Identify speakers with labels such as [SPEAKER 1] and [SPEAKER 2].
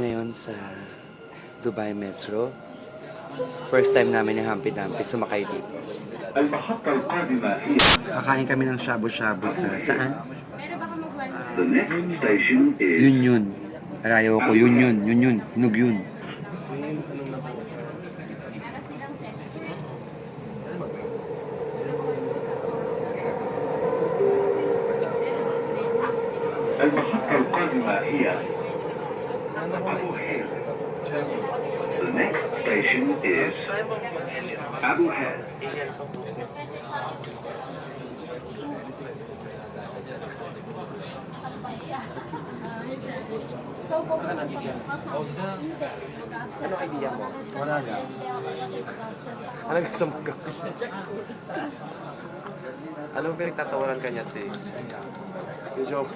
[SPEAKER 1] Ngayon sa Dubai Metro. First time namin ni Humpy Dumpy sumakay dito.
[SPEAKER 2] المحطة القادمة هي
[SPEAKER 1] Kakain kami ng shabu-shabu sa saan?
[SPEAKER 2] The next station is
[SPEAKER 1] Yun yun. Arayo ko, yun yun, yun yun, hinug yun.
[SPEAKER 2] المحطة القادمة هي أبو هير The next station is Abu Hair.
[SPEAKER 3] Ano idea mo? Wala na. Ano gusto mo gawin? Anong pinagtatawanan ka niya, te? Yung joke.